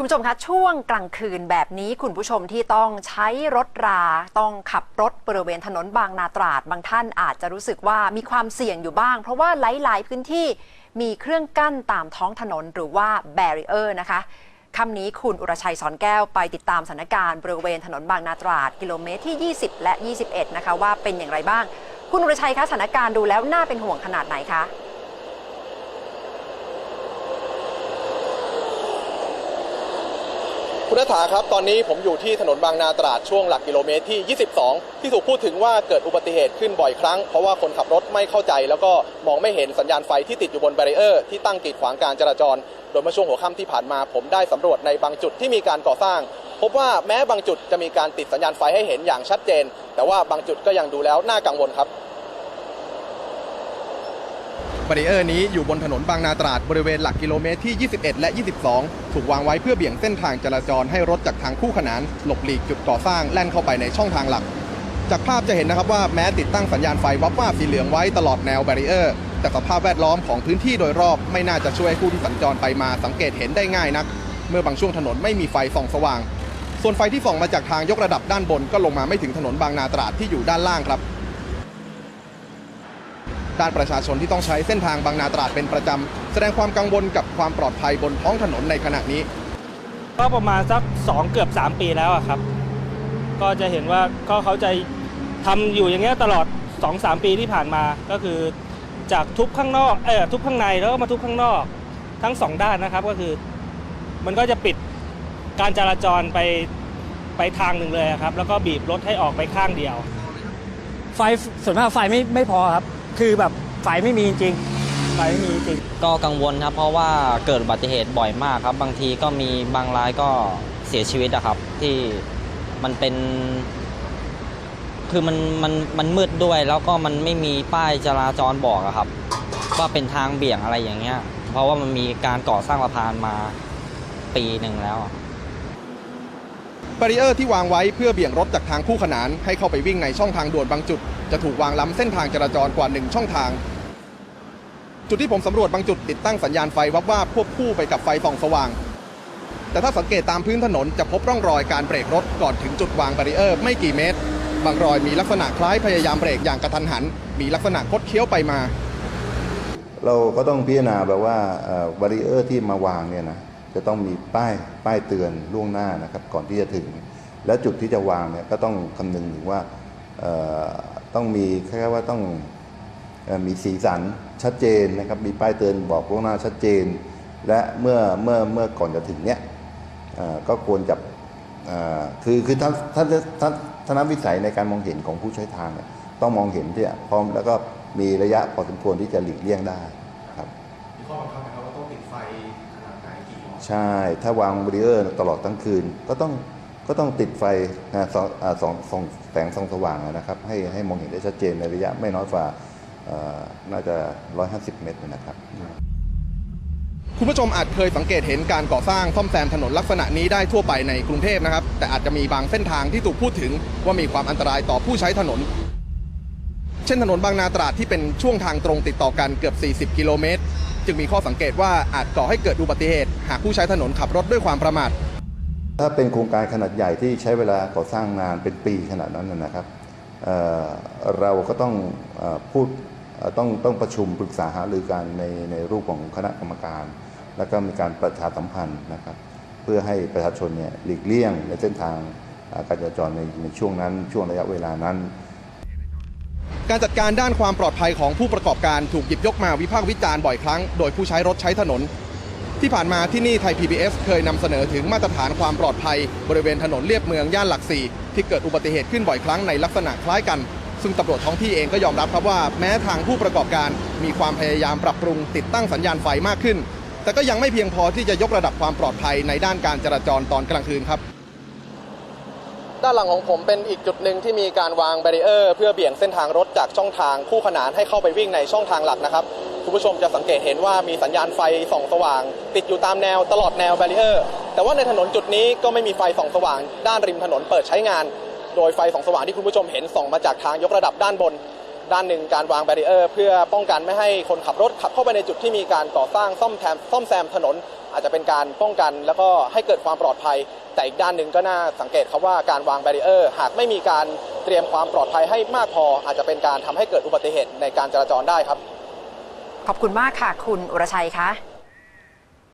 คุณผู้ชมคะช่วงกลางคืนแบบนี้คุณผู้ชมที่ต้องใช้รถรา ต้องขับรถบริเวณถนนบางนาตราด บางท่านอาจจะรู้สึกว่ามีความเสี่ยงอยู่บ้าง เพราะว่าหลายๆพื้นที่มีเครื่องกั้นตามท้องถนนหรือว่าแบรีเออร์นะคะคำนี้คุณอุรชัยสอนแก้วไปติดตามสถานการณ์บริเวณถนนบางนาตราด กิโลเมตรที่ 20 และ 21 นะคะว่าเป็นอย่างไรบ้าง คุณอุรชัยคะสถานการณ์ดูแล้วน่าเป็นห่วงขนาดไหนคะ คุณนัฐาครับ ตอนนี้ผมอยู่ที่ถนนบางนาตราดช่วงหลักกิโลเมตรที่ 22 ที่ถูกพูดถึงว่าเกิดอุบัติเหตุขึ้นบ่อยครั้ง เพราะว่าคนขับรถไม่เข้าใจ แล้วก็มองไม่เห็นสัญญาณไฟที่ติดอยู่บนแบรีเออร์ที่ตั้งกีดขวางการจราจร โดยเมื่อช่วงหัวค่ำที่ผ่านมาผมได้สำรวจในบางจุดที่มีการก่อสร้าง พบว่าแม้บางจุดจะมีการติดสัญญาณไฟให้เห็นอย่างชัดเจน แต่ว่าบางจุดก็ยังดูแล้วน่ากังวลครับ บารีเออร์นี้อยู่บนถนนบางนาตราดบริเวณหลักกิโลเมตรที่ 21 และ 22 ถูกวางไว้เพื่อเบี่ยงเส้นทางจราจรให้รถจากทางคู่ขนานหลบหลีกจุดก่อสร้างแล่นเข้าไปในช่องทางหลัก จากภาพจะเห็นนะครับว่าแม้ติดตั้งสัญญาณไฟวับวาบสีเหลืองไว้ตลอดแนวบารีเออร์แต่สภาพแวดล้อมของพื้นที่โดยรอบไม่น่าจะช่วยให้ผู้ที่สัญจรไปมาสังเกตเห็นได้ง่ายนัก เมื่อบางช่วงถนนไม่มีไฟส่องสว่าง ส่วนไฟที่ส่องมาจากทางยกระดับด้านบนก็ลงมาไม่ถึงถนนบางนาตราดที่อยู่ด้านล่างครับ ด้านประชาชนที่ต้องใช้เส้นทางบางนาตราดเป็นประจำ แสดงความกังวลกับความปลอดภัยบนท้องถนนในขณะนี้ ก็ประมาณสัก 2 เกือบ 3 ปีแล้วอะครับ ก็จะเห็นว่าก็เขาจะทำอยู่อย่างเงี้ยตลอด 2-3 ปีที่ผ่านมาก็คือจากทุบข้างนอกเออทุบข้างในแล้วก็มาทุบข้างนอกทั้งสองด้านนะครับก็คือ มันก็จะปิดการจราจรไปไปทางหนึ่งเลยอะครับ แล้วก็บีบรถให้ออกไปข้างเดียว ไฟส่วนมากไฟไม่ไม่พอครับ คือแบบไฟไม่มีจริงไฟไม่มีจริงก็กังวลครับ เพราะว่าเกิดอุบัติเหตุบ่อยมากครับ บางทีก็มีบางรายก็เสียชีวิตอะครับ ที่มันเป็น คือมันมันมันมืดด้วย แล้วก็มันไม่มีป้ายจราจรบอกอะครับว่าเป็นทางเบี่ยงอะไรอย่างเงี้ย เพราะว่ามันมีการก่อสร้างสะพานมาปีหนึ่งแล้วบารีเออร์ที่วางไว้เพื่อเบี่ยงรถจากทางคู่ขนานให้เข้าไปวิ่งในช่องทางด่วนบางจุด จะถูกวางล้ำเส้นทางจราจรกว่าหนึ่งช่องทาง จุดที่ผมสำรวจบางจุดติดตั้งสัญญาณไฟวับว่าบควบคู่ไปกับไฟส่องสว่าง แต่ถ้าสังเกตตามพื้นถนนจะพบร่องรอยการเบรกรถก่อนถึงจุดวางบารีเออร์ไม่กี่เมตร บางรอยมีลักษณะคล้ายพยายามเบรกอย่างกระทันหัน มีลักษณะคดเคี้ยวไปมา เราก็ต้องพิจารณาแบบว่าบารีเออร์ที่มาวางเนี่ยนะจะต้องมีป้ายป้ายเตือนล่วงหน้านะครับก่อนที่จะถึง และจุดที่จะวางเนี่ยก็ต้องคำนึงถึงว่า ต้องมีแค่ว่าต้องเอ่อมีสีสันชัดเจนนะครับ มีป้ายเตือนบอกล่วงหน้าชัดเจน และเมื่อเมื่อเมื่อก่อนจะถึงเนี่ยเอ่อก็ควรจะเอ่อคือคือถ้าถ้าถ้าทัศนวิสัยในการมองเห็นของผู้ใช้ทางเนี่ยต้องมองเห็นที่พร้อมแล้วก็มีระยะพอสมควรที่จะหลีกเลี่ยงได้ครับมีข้อบังคับไหมครับว่าต้องติดไฟขนาดไหนกี่หลอดใช่ ถ้าวางบารีเออร์ตลอดทั้งคืนก็ต้อง ก็ต้องติดไฟนะสองอ่าสองสองแสงส่องสว่างนะครับให้ให้มองเห็นได้ชัดเจนในระยะไม่น้อยกว่าน่าจะ 150 เมตรนะครับ คุณผู้ชมอาจเคยสังเกตเห็นการก่อสร้างซ่อมแซมถนนลักษณะนี้ได้ทั่วไปในกรุงเทพนะครับ แต่อาจจะมีบางเส้นทางที่ถูกพูดถึงว่ามีความอันตรายต่อผู้ใช้ถนน เช่นถนนบางนาตราดที่เป็นช่วงทางตรงติดต่อกันเกือบ 40 กิโลเมตร จึงมีข้อสังเกตว่าอาจก่อให้เกิดอุบัติเหตุ หากผู้ใช้ถนนขับรถด้วยความประมาท ถ้าเป็นโครงการขนาดใหญ่ที่ใช้เวลาก่อสร้างนานเป็นปีขนาดนั้นนะครับเเราก็ต้องอพูดต้องต้องประชุมปรึกษาหารือกันในในรูปของคณะกรรมการ แล้วก็มีการประชาสัมพันธ์นะครับ เพื่อให้ประชาชนเนี่ยหลีกเลี่ยงในเส้นทางการจราจรในในช่วงนั้น ช่วงระยะเวลานั้น การจัดการด้านความปลอดภัยของผู้ประกอบการถูกหยิบยกมาวิพากษ์วิจารณ์บ่อยครั้ง โดยผู้ใช้รถใช้ถนน ที่ผ่านมาที่นี่ไทย PBS เคยนำเสนอถึงมาตรฐานความปลอดภัย บริเวณถนนเลียบเมืองย่านหลักสี่ที่เกิดอุบัติเหตุขึ้นบ่อยครั้งในลักษณะคล้ายกัน ซึ่งตำรวจท้องที่เองก็ยอมรับครับว่าแม้ทางผู้ประกอบการ มีความพยายามปรับปรุงติดตั้งสัญญาณไฟมากขึ้น แต่ก็ยังไม่เพียงพอที่จะยกระดับความปลอดภัยในด้านการจราจรตอนกลางคืนครับด้านหลังของผมเป็นอีกจุดหนึ่งที่มีการวางแบรีเออร์ เพื่อเบี่ยงเส้นทางรถจากช่องทางคู่ขนานให้เข้าไปวิ่งในช่องทางหลักนะครับ คุณผู้ชมจะสังเกตเห็นว่ามีสัญญาณไฟส่องสว่าง ติดอยู่ตามแนวตลอดแนวแบรีเออร์ แต่ว่าในถนนจุดนี้ก็ไม่มีไฟส่องสว่างด้านริมถนนเปิดใช้งาน โดยไฟส่องสว่างที่คุณผู้ชมเห็นส่องมาจากทางยกระดับด้านบน ด้านหนึ่งการวางแบรีเออร์เพื่อป้องกันไม่ให้คนขับรถขับเข้าไปในจุดที่มีการก่อสร้างซ่อมแซมซ่อมแซมถนน อาจจะเป็นการป้องกันแล้วก็ให้เกิดความปลอดภัย แต่อีกด้านหนึ่งก็น่าสังเกตครับว่าการวางแบรีเออร์หากไม่มีการเตรียมความปลอดภัยให้มากพอ อาจจะเป็นการทำให้เกิดอุบัติเหตุในการจราจรได้ครับ ขอบคุณมากค่ะ คุณอุรชัยคะ